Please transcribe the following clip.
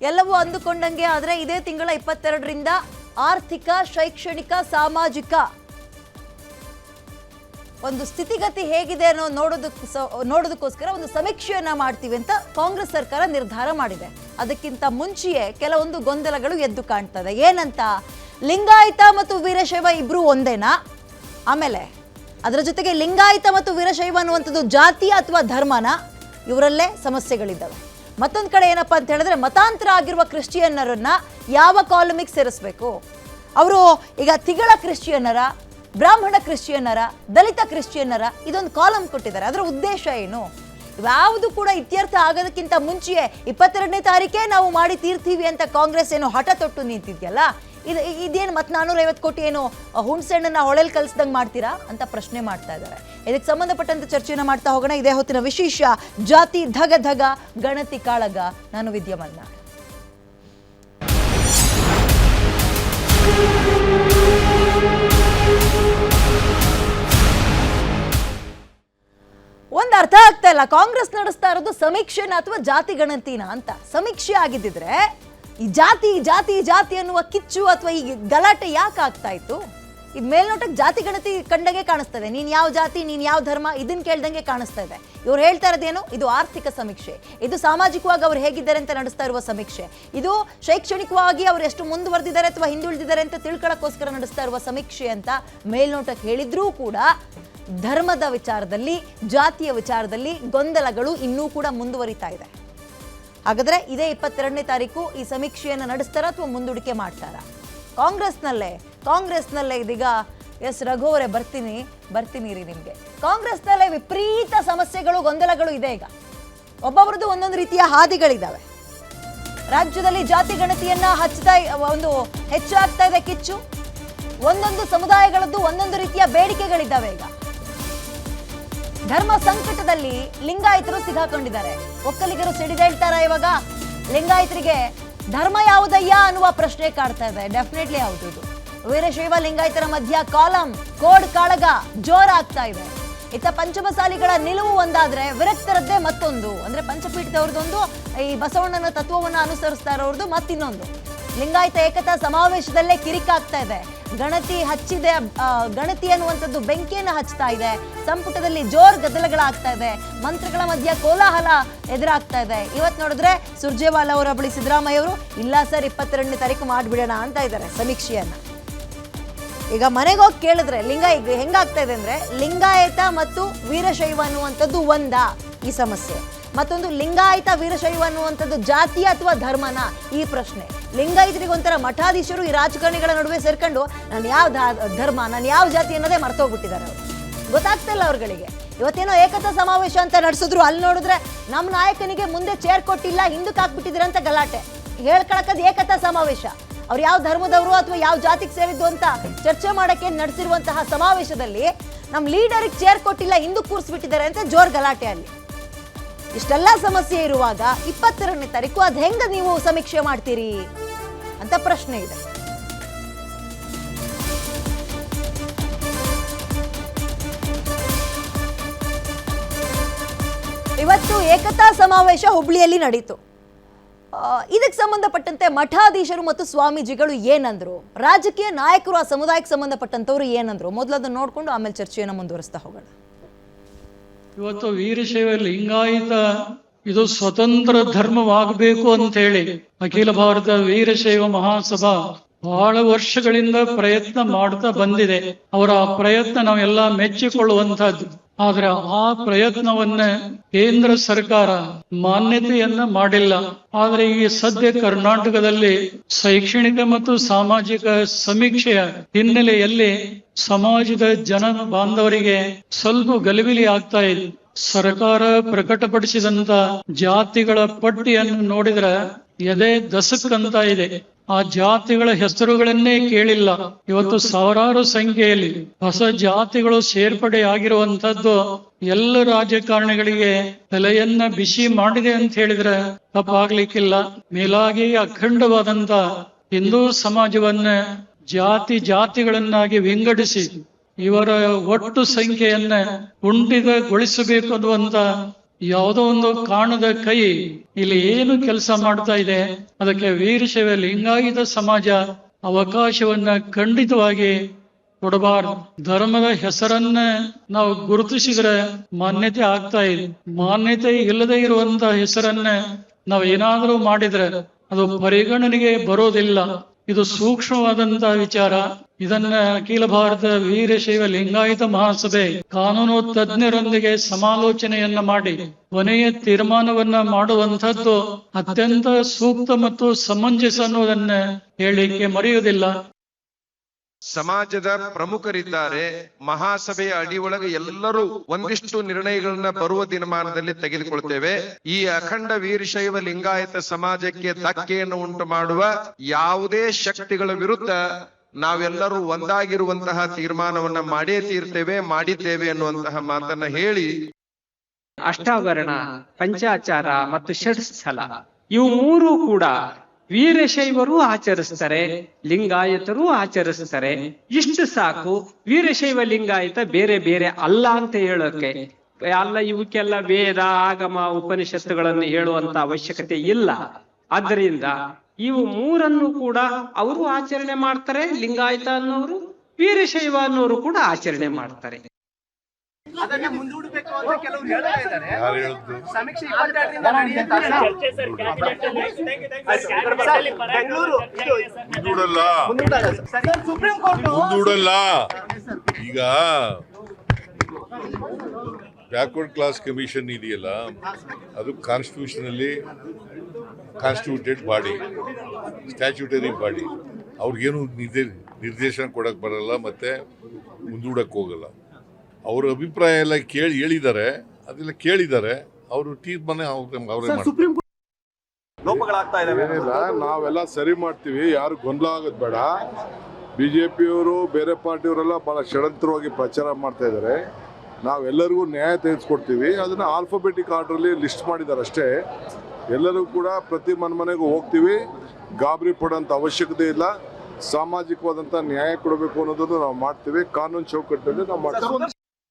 ಎಲ್ಲವೂ ಅಂದುಕೊಂಡಂಗೆ ಆದರೆ ಇದೇ ತಿಂಗಳ ಇಪ್ಪತ್ತೆರಡರಿಂದ ಆರ್ಥಿಕ, ಶೈಕ್ಷಣಿಕ, ಸಾಮಾಜಿಕ ಒಂದು ಸ್ಥಿತಿಗತಿ ಹೇಗಿದೆ ಅನ್ನೋ ನೋಡೋದಕ್ಕೆ ನೋಡೋದಕ್ಕೋಸ್ಕರ ಒಂದು ಸಮೀಕ್ಷೆಯನ್ನ ಮಾಡ್ತೀವಿ ಅಂತ ಕಾಂಗ್ರೆಸ್ ಸರ್ಕಾರ ನಿರ್ಧಾರ ಮಾಡಿದೆ. ಅದಕ್ಕಿಂತ ಮುಂಚೆಯೇ ಕೆಲವೊಂದು ಗೊಂದಲಗಳು ಎದ್ದು ಕಾಣ್ತದೆ. ಏನಂತ? ಲಿಂಗಾಯತ ಮತ್ತು ವೀರಶೈವ ಇಬ್ರು ಒಂದೇನಾ? ಆಮೇಲೆ ಅದರ ಜೊತೆಗೆ ಲಿಂಗಾಯತ ಮತ್ತು ವೀರಶೈವ ಅನ್ನುವಂಥದ್ದು ಜಾತಿ ಅಥವಾ ಧರ್ಮನ? ಇವರಲ್ಲೇ ಸಮಸ್ಯೆಗಳಿದ್ದಾವೆ. ಮತ್ತೊಂದು ಕಡೆ ಏನಪ್ಪ ಅಂತ ಹೇಳಿದ್ರೆ ಮತಾಂತರ ಆಗಿರುವ ಕ್ರಿಶ್ಚಿಯನ್ನರನ್ನ ಯಾವ ಕಾಲಮಿಗೆ ಸೇರಿಸ್ಬೇಕು? ಅವರು ಈಗ ತಿಗಳ ಕ್ರಿಶ್ಚಿಯನ್ನರ, ಬ್ರಾಹ್ಮಣ ಕ್ರಿಶ್ಚಿಯನ್ನರ, ದಲಿತ ಕ್ರಿಶ್ಚಿಯನ್ನರ ಇದೊಂದು ಕಾಲಮ್ ಕೊಟ್ಟಿದ್ದಾರೆ. ಅದರ ಉದ್ದೇಶ ಏನು? ಯಾವುದು ಕೂಡ ಇತ್ಯರ್ಥ ಆಗೋದಕ್ಕಿಂತ ಮುಂಚೆಯೇ ಇಪ್ಪತ್ತೆರಡನೇ ತಾರೀಕೇ ನಾವು ಮಾಡಿ ತೀರ್ತೀವಿ ಅಂತ ಕಾಂಗ್ರೆಸ್ ಏನು ಹಠ ತೊಟ್ಟು ನಿಂತಿದ್ಯಲ್ಲ? ಇದು ಇದೇನು ಮತ್ತೆ ನಾನೂರೈವತ್ತು ಕೋಟಿ ಏನು ಹುಣ್ಸೆಣ್ಣನ್ನ ಹೊಳೆಲ್ ಕಲಿಸ್ದಂಗೆ ಮಾಡ್ತೀರಾ ಅಂತ ಪ್ರಶ್ನೆ ಮಾಡ್ತಾ ಇದ್ದಾರೆ. ಇದಕ್ಕೆ ಸಂಬಂಧಪಟ್ಟಂತೆ ಚರ್ಚೆಯನ್ನು ಮಾಡ್ತಾ ಹೋಗೋಣ. ಇದೇ ಹೊತ್ತಿನ ವಿಶೇಷ, ಜಾತಿ ಧಗ ಧಗ, ಗಣತಿ ಕಾಳಗ. ನಾನು ವಿದ್ಯಮನ್ನ ಒಂದು ಅರ್ಥ ಆಗ್ತಾ ಇಲ್ಲ. ಕಾಂಗ್ರೆಸ್ ನಡೆಸ್ತಾ ಇರೋದು ಸಮೀಕ್ಷೆನ ಅಥವಾ ಜಾತಿ ಗಣತಿನ ಅಂತ. ಸಮೀಕ್ಷೆ ಆಗಿದ್ದಿದ್ರೆ ಈ ಜಾತಿ ಜಾತಿ ಜಾತಿ ಅನ್ನುವ ಕಿಚ್ಚು ಅಥವಾ ಈ ಗಲಾಟೆ ಯಾಕೆ ಆಗ್ತಾ ಇತ್ತು? ಇದು ಮೇಲ್ನೋಟಕ್ಕೆ ಜಾತಿ ಗಣತಿ ಕಂಡಂಗೆ ಕಾಣಿಸ್ತಾ ಇದೆ ನೀನು ಯಾವ ಜಾತಿ, ನೀನು ಯಾವ ಧರ್ಮ ಇದನ್ನು ಕೇಳ್ದಂಗೆ ಕಾಣಿಸ್ತಾ ಇದೆ. ಇವ್ರು ಹೇಳ್ತಾ ಇರೋದೇನು? ಇದು ಆರ್ಥಿಕ ಸಮೀಕ್ಷೆ. ಇದು ಸಾಮಾಜಿಕವಾಗಿ ಅವ್ರು ಹೇಗಿದ್ದಾರೆ ಅಂತ ನಡೆಸ್ತಾ ಇರುವ ಸಮೀಕ್ಷೆ. ಇದು ಶೈಕ್ಷಣಿಕವಾಗಿ ಅವ್ರು ಎಷ್ಟು ಮುಂದುವರೆದಿದ್ದಾರೆ ಅಥವಾ ಹಿಂದುಳಿದಿದ್ದಾರೆ ಅಂತ ತಿಳ್ಕೊಳ್ಳೋಕ್ಕೋಸ್ಕರ ನಡೆಸ್ತಾ ಇರುವ ಸಮೀಕ್ಷೆ ಅಂತ ಮೇಲ್ನೋಟಕ್ಕೆ ಹೇಳಿದ್ರೂ ಕೂಡ ಧರ್ಮದ ವಿಚಾರದಲ್ಲಿ, ಜಾತಿಯ ವಿಚಾರದಲ್ಲಿ ಗೊಂದಲಗಳು ಇನ್ನೂ ಕೂಡ ಮುಂದುವರಿತಾ ಇದೆ. ಹಾಗಾದ್ರೆ ಇದೇ ಇಪ್ಪತ್ತೆರಡನೇ ತಾರೀಕು ಈ ಸಮೀಕ್ಷೆಯನ್ನು ನಡೆಸ್ತಾರ ಅಥವಾ ಮುಂದೂಡಿಕೆ ಮಾಡ್ತಾರಾ? ಕಾಂಗ್ರೆಸ್ನಲ್ಲೇ ಕಾಂಗ್ರೆಸ್ನಲ್ಲೇ ಇದೀಗ ಎಸ್ ರಘು ಅವರೇ ಬರ್ತೀನಿ ಬರ್ತೀನಿ ರೀ ನಿಮಗೆ. ಕಾಂಗ್ರೆಸ್ನಲ್ಲೇ ವಿಪರೀತ ಸಮಸ್ಯೆಗಳು, ಗೊಂದಲಗಳು ಇದೆ ಈಗ. ಒಬ್ಬೊಬ್ರದ್ದು ಒಂದೊಂದು ರೀತಿಯ ಹಾದಿಗಳಿದ್ದಾವೆ ರಾಜ್ಯದಲ್ಲಿ ಜಾತಿ ಗಣತಿಯನ್ನ ಹಚ್ಚುತ್ತಾ ಒಂದು ಹೆಚ್ಚಾಗ್ತಾ ಇದೆ ಕಿಚ್ಚು. ಒಂದೊಂದು ಸಮುದಾಯಗಳದ್ದು ಒಂದೊಂದು ರೀತಿಯ ಬೇಡಿಕೆಗಳಿದ್ದಾವೆ ಈಗ. ಧರ್ಮ ಸಂಕಟದಲ್ಲಿ ಲಿಂಗಾಯತರು ಸಿಗಾಕೊಂಡಿದ್ದಾರೆ. ಒಕ್ಕಲಿಗರು ಸಿಡಿದೇಳ್ತಾರ ಇವಾಗ? ಲಿಂಗಾಯತರಿಗೆ ಧರ್ಮ ಯಾವುದಯ್ಯ ಅನ್ನುವ ಪ್ರಶ್ನೆ ಕಾಡ್ತಾ ಇದೆ. ಡೆಫಿನೆಟ್ಲಿ ಹೌದು ಇದು. ವೀರಶೈವ ಲಿಂಗಾಯತರ ಮಧ್ಯ ಕಾಲಂ, ಕೋಡ್ ಕಾಳಗ ಜೋರಾಗ್ತಾ ಇದೆ. ಇತ್ತ ಪಂಚಮಸಾಲಿಗಳ ನಿಲುವು ಒಂದಾದ್ರೆ ವಿರಕ್ತರದ್ದೇ ಮತ್ತೊಂದು. ಅಂದ್ರೆ ಪಂಚಪೀಠದವ್ರದ್ದೊಂದು, ಈ ಬಸವಣ್ಣನ ತತ್ವವನ್ನು ಅನುಸರಿಸ್ತಾ ಇರೋರ್ದು ಮತ್ತಿನ್ನೊಂದು. ಲಿಂಗಾಯತ ಏಕತಾ ಸಮಾವೇಶದಲ್ಲೇ ಕಿರಿಕಾಗ್ತಾ ಇದೆ. ಗಣತಿ ಹಚ್ಚಿದೆ ಗಣತಿ ಅನ್ನುವಂಥದ್ದು ಬೆಂಕಿಯನ್ನು ಹಚ್ತಾ ಇದೆ. ಸಂಪುಟದಲ್ಲಿ ಜೋರ್ ಗದ್ದಲಗಳಾಗ್ತಾ ಇದೆ. ಮಂತ್ರಿಗಳ ಮಧ್ಯ ಕೋಲಾಹಲ ಎದುರಾಗ್ತಾ ಇದೆ. ಇವತ್ತು ನೋಡಿದ್ರೆ ಸುರ್ಜೇವಾಲ ಅವರ ಬಳಿ ಸಿದ್ದರಾಮಯ್ಯ ಅವರು, ಇಲ್ಲ ಸರ್, ಇಪ್ಪತ್ತೆರಡನೇ ತಾರೀಕು ಮಾಡಿಬಿಡೋಣ ಅಂತ ಇದ್ದಾರೆ ಸಮೀಕ್ಷೆಯನ್ನ. ಈಗ ಮನೆಗೆ ಹೋಗಿ ಕೇಳಿದ್ರೆ ಲಿಂಗ ಹೆಂಗಾಗ್ತಾ ಇದೆ ಅಂದ್ರೆ, ಲಿಂಗಾಯತ ಮತ್ತು ವೀರಶೈವ ಅನ್ನುವಂಥದ್ದು ಒಂದಾ ಈ ಸಮಸ್ಯೆ. ಮತ್ತೊಂದು ಲಿಂಗಾಯತ ವೀರಶೈವ ಅನ್ನುವಂಥದ್ದು ಜಾತಿ ಅಥವಾ ಧರ್ಮನ ಈ ಪ್ರಶ್ನೆ. ಲಿಂಗಾಯತರಿಗೆ ಒಂಥರ ಮಠಾಧೀಶರು ಈ ರಾಜಕಾರಣಿಗಳ ನಡುವೆ ಸೇರ್ಕೊಂಡು ನಾನು ಯಾವ ಧರ್ಮ, ನಾನು ಯಾವ ಜಾತಿ ಅನ್ನೋದೇ ಮರ್ತೋಗ್ಬಿಟ್ಟಿದ್ದಾರೆ ಅವರು. ಗೊತ್ತಾಗ್ತಾ ಇಲ್ಲ ಅವ್ರುಗಳಿಗೆ. ಇವತ್ತೇನೋ ಏಕತಾ ಸಮಾವೇಶ ಅಂತ ನಡೆಸಿದ್ರು, ಅಲ್ಲಿ ನೋಡಿದ್ರೆ ನಮ್ಮ ನಾಯಕನಿಗೆ ಮುಂದೆ ಚೇರ್ ಕೊಟ್ಟಿಲ್ಲ, ಹಿಂದಕ್ಕೆ ಹಾಕ್ಬಿಟ್ಟಿದ್ದೀರ ಅಂತ ಗಲಾಟೆ. ಹೇಳ್ಕೊಳಕದ್ ಏಕತಾ ಸಮಾವೇಶ. ಅವ್ರು ಯಾವ ಧರ್ಮದವರು ಅಥವಾ ಯಾವ ಜಾತಿಗೆ ಸೇರಿದ್ದು ಅಂತ ಚರ್ಚೆ ಮಾಡಕ್ಕೆ ನಡೆಸಿರುವಂತಹ ಸಮಾವೇಶದಲ್ಲಿ ನಮ್ಮ ಲೀಡರಿಗೆ ಚೇರ್ ಕೊಟ್ಟಿಲ್ಲ, ಹಿಂದಕ್ಕೆ ಕೂರಿಸ್ಬಿಟ್ಟಿದ್ದಾರೆ ಅಂತ ಜೋರ್ ಗಲಾಟೆ ಅಲ್ಲಿ. ಇಷ್ಟೆಲ್ಲ ಸಮಸ್ಯೆ ಇರುವಾಗ ಇಪ್ಪತ್ತೆರಡನೇ ತಾರೀಕು, ಅದು ಹೆಂಗ ನೀವು ಸಮೀಕ್ಷೆ ಮಾಡ್ತೀರಿ? ಅಂತ ಪ್ರಶ್ನೆ ಇದೆ. ಇವತ್ತು ಏಕತಾ ಸಮಾವೇಶ ಹುಬ್ಳಿಯಲ್ಲಿ ನಡೀತು. ಇದಕ್ಕೆ ಸಂಬಂಧಪಟ್ಟಂತೆ ಮಠಾಧೀಶರು ಮತ್ತು ಸ್ವಾಮೀಜಿಗಳು ಏನಂದ್ರು? ರಾಜಕೀಯ ನಾಯಕರು, ಆ ಸಮುದಾಯಕ್ಕೆ ಸಂಬಂಧಪಟ್ಟಂತವ್ರು ಏನಂದ್ರು? ಮೊದಲು ಅದನ್ನ ನೋಡ್ಕೊಂಡು ಆಮೇಲೆ ಚರ್ಚೆಯನ್ನು ಮುಂದುವರಿಸ್ತಾ ಹೋಗೋಣ. ಇವತ್ತು ವೀರಶೈವ ಲಿಂಗಾಯತ, ಇದು ಸ್ವತಂತ್ರ ಧರ್ಮವಾಗಬೇಕು ಅಂತ ಹೇಳಿ ಅಖಿಲ ಭಾರತ ವೀರಶೈವ ಮಹಾಸಭಾ ಬಹಳ ವರ್ಷಗಳಿಂದ ಪ್ರಯತ್ನ ಮಾಡ್ತಾ ಬಂದಿದೆ. ಅವರ ಆ ಪ್ರಯತ್ನ ನಾವೆಲ್ಲ ಮೆಚ್ಚಿಕೊಳ್ಳುವಂತಹದ್ದು ಆದ್ರೆ ಆ ಪ್ರಯತ್ನವನ್ನ ಕೇಂದ್ರ ಸರ್ಕಾರ ಮಾನ್ಯತೆಯನ್ನ ಮಾಡಿಲ್ಲ. ಆದ್ರೆ ಈ ಸದ್ಯ ಕರ್ನಾಟಕದಲ್ಲಿ ಶೈಕ್ಷಣಿಕ ಮತ್ತು ಸಾಮಾಜಿಕ ಸಮೀಕ್ಷೆಯ ಹಿನ್ನೆಲೆಯಲ್ಲಿ ಸಮಾಜದ ಜನ ಬಾಂಧವರಿಗೆ ಸ್ವಲ್ಪ ಗಲಿಬಿಲಿ ಆಗ್ತಾ ಇದೆ. ಸರ್ಕಾರ ಪ್ರಕಟಪಡಿಸಿದಂತ ಜಾತಿಗಳ ಪಟ್ಟಿಯನ್ನು ನೋಡಿದ್ರೆ ಎದೆ ದಸಕ್ಕಂತ ಇದೆ. ಆ ಜಾತಿಗಳ ಹೆಸರುಗಳನ್ನೇ ಕೇಳಿಲ್ಲ. ಇವತ್ತು ಸಾವಿರಾರು ಸಂಖ್ಯೆಯಲ್ಲಿ ಹೊಸ ಜಾತಿಗಳು ಸೇರ್ಪಡೆ ಆಗಿರುವಂತದ್ದು ಎಲ್ಲ ರಾಜಕಾರಣಿಗಳಿಗೆ ತಲೆಯನ್ನ ಬಿಸಿ ಮಾಡಿದೆ ಅಂತ ಹೇಳಿದ್ರೆ ತಪ್ಪಾಗ್ಲಿಕ್ಕಿಲ್ಲ. ಮೇಲಾಗಿ ಅಖಂಡವಾದಂತ ಹಿಂದೂ ಸಮಾಜವನ್ನ ಜಾತಿ ಜಾತಿಗಳನ್ನಾಗಿ ವಿಂಗಡಿಸಿ ಇವರ ಒಟ್ಟು ಸಂಖ್ಯೆಯನ್ನ ಕುಂಠಿತಗೊಳಿಸಬೇಕು ಅನ್ನುವಂತ ಯಾವುದೋ ಒಂದು ಕಾಣದ ಕೈ, ಇಲ್ಲಿ ಏನು ಕೆಲಸ ಮಾಡ್ತಾ ಇದೆ? ಅದಕ್ಕೆ ವೀರಶೈವ ಲಿಂಗಾಯಿತ ಸಮಾಜ ಅವಕಾಶವನ್ನ ಖಂಡಿತವಾಗಿ ಕೊಡಬಾರದು. ಧರ್ಮದ ಹೆಸರನ್ನ ನಾವು ಗುರುತಿಸಿದ್ರೆ ಮಾನ್ಯತೆ ಆಗ್ತಾ ಇದೆ. ಮಾನ್ಯತೆ ಇಲ್ಲದೆ ಇರುವಂತ ಹೆಸರನ್ನ ನಾವು ಏನಾದರೂ ಮಾಡಿದ್ರೆ ಅದು ಪರಿಗಣನೆಗೆ ಬರೋದಿಲ್ಲ. ಇದು ಸೂಕ್ಷ್ಮವಾದಂತಹ ವಿಚಾರ. ಇದನ್ನ ಅಖಿಲ ಭಾರತ ವೀರಶೈವ ಲಿಂಗಾಯತ ಮಹಾಸಭೆ ಕಾನೂನು ತಜ್ಞರೊಂದಿಗೆ ಸಮಾಲೋಚನೆಯನ್ನ ಮಾಡಿ, ಕೊನೆಯ ತೀರ್ಮಾನವನ್ನ ಮಾಡುವಂತದ್ದು ಅತ್ಯಂತ ಸೂಕ್ತ ಮತ್ತು ಸಮಂಜಸ ಅನ್ನೋದನ್ನ ಹೇಳಿಕೆ ಮರೆಯುವುದಿಲ್ಲ. ಸಮಾಜದ ಪ್ರಮುಖರಿದ್ದಾರೆ. ಮಹಾಸಭೆಯ ಅಡಿಯೊಳಗೆ ಎಲ್ಲರೂ ಒಂದಿಷ್ಟು ನಿರ್ಣಯಗಳನ್ನ ಬರುವ ದಿನಮಾನದಲ್ಲಿ ತೆಗೆದುಕೊಳ್ತೇವೆ. ಈ ಅಖಂಡ ವೀರಶೈವ ಲಿಂಗಾಯತ ಸಮಾಜಕ್ಕೆ ಧಕ್ಕೆಯನ್ನು ಉಂಟು ಮಾಡುವ ಯಾವುದೇ ಶಕ್ತಿಗಳ ವಿರುದ್ಧ ನಾವೆಲ್ಲರೂ ಒಂದಾಗಿರುವಂತಹ ತೀರ್ಮಾನವನ್ನ ಮಾಡೇ ತೀರ್ತೇವೆ, ಮಾಡಿದ್ದೇವೆ ಅನ್ನುವಂತಹ ಮಾತನ್ನ ಹೇಳಿ. ಅಷ್ಟಾವರಣ, ಪಂಚಾಚಾರ ಮತ್ತು ಷಡ್ಸ್ಥಲ. ಇವು ಮೂರು ಕೂಡ ವೀರಶೈವರು ಆಚರಿಸ್ತಾರೆ, ಲಿಂಗಾಯತರು ಆಚರಿಸ್ತಾರೆ. ಇಷ್ಟು ಸಾಕು. ವೀರಶೈವ ಲಿಂಗಾಯತ ಬೇರೆ ಬೇರೆ ಅಲ್ಲ ಅಂತ ಹೇಳೋಕೆ. ಅಲ್ಲ, ಇವಕ್ಕೆಲ್ಲ ವೇದ, ಆಗಮ, ಉಪನಿಷತ್ತುಗಳನ್ನು ಹೇಳುವಂತ ಅವಶ್ಯಕತೆ ಇಲ್ಲ. ಆದ್ದರಿಂದ ಇವು ಮೂರನ್ನು ಕೂಡ ಅವರು ಆಚರಣೆ ಮಾಡ್ತಾರೆ, ಲಿಂಗಾಯತ ಅನ್ನೋರು, ವೀರಶೈವ ಅನ್ನೋರು ಕೂಡ ಆಚರಣೆ ಮಾಡ್ತಾರೆ. ಅದನ್ನ ಮುಂದೂಡಬೇಕು ಅಂತ ಕೆಲವರು ಹೇಳ್ತಾ ಇದ್ದಾರೆ. ಯಾರು ಹೇಳಿದ್ದು ಸಮೀಕ್ಷೆ ಇಪ್ಪತ್ತೆರಡರಿಂದ ನಡೆಯುತ್ತೆ ಸರ್, ಬೆಂಗಳೂರು ಇದು ಮುಂದೂಡಲ್ಲ. ಮುಂದೂಡಲ್ಲ ಸರ್. ಸರ್, ಸುಪ್ರೀಂ ಕೋರ್ಟ್ ಮುಂದೂಡಲ್ಲ. ಈಗ ಬ್ಯಾಕ್ವರ್ಡ್ ಕ್ಲಾಸ್ ಕಮಿಷನ್ ಇದೆಯಲ್ಲ ಅದು ಕಾನ್ಸ್ಟಿಟ್ಯೂಷನ್ ಅಲ್ಲಿ ಕಾನ್ಸ್ಟಿಟ್ಯೂಟೆಡ್ ಬಾಡಿ ಸ್ಟ್ಯಾಚ್ಯೂಟರಿ ಬಾಡಿ ಅವ್ರಿಗೇನು ನಿರ್ದೇ- ನಿರ್ದೇಶನ ಕೊಡಕ್ ಬರಲ್ಲ ಮತ್ತೆ ಮುಂದೂಡಕ್ಕೆ ಹೋಗಲ್ಲ. ಅವ್ರ ಅಭಿಪ್ರಾಯ ಎಲ್ಲ ಕೇಳಿ ಹೇಳಿದ್ದಾರೆ ಅದೆಲ್ಲ ಕೇಳಿದ್ದಾರೆ ಅವರು ತೀರ್ಮಾನ ಅವ್ರ- ಅವರೇ ಮಾಡ್ತಾರೆ. ಸುಪ್ರೀಂ ಕೋರ್ಟ್ ಲೋಪಗಳಾಗ್ತಾ ಇದಾವೆ ಏನಿಲ್ಲ ನಾವೆಲ್ಲ ಸರಿ ಮಾಡ್ತೀವಿ ಯಾರು ಗೊಂದಲ ಆಗೋದು ಬೇಡ. ಬಿಜೆಪಿಯವರು ಬೇರೆ ಪಾರ್ಟಿಯವರೆಲ್ಲ ಬಹಳ ಷಡಂತ್ರವಾಗಿ ಪ್ರಚಾರ ಮಾಡ್ತಾ ಇದ್ದಾರೆ. ನಾವೆಲ್ಲರಿಗೂ ನ್ಯಾಯ ತೆಗೆದುಕೊಡ್ತೀವಿ ಅದನ್ನ ಆಲ್ಫಾಬೆಟಿಕ್ ಆರ್ಡ್ರಲ್ಲಿ ಲಿಸ್ಟ್ ಮಾಡಿದ್ದಾರೆ ಅಷ್ಟೇ. ಎಲ್ಲರೂ ಕೂಡ ಪ್ರತಿ ಮನೆ ಮನೆಗೂ ಹೋಗ್ತೀವಿ ಗಾಬರಿ ಪಡೋಂಥ ಅವಶ್ಯಕತೆ ಇಲ್ಲ. ಸಾಮಾಜಿಕವಾದಂಥ ನ್ಯಾಯ ಕೊಡಬೇಕು ಅನ್ನೋದನ್ನು ನಾವು ಮಾಡ್ತೀವಿ ಕಾನೂನು ಚೌಕಟ್ಟಲ್ಲಿ ನಾವು ಮಾಡ್ತೀವಿ.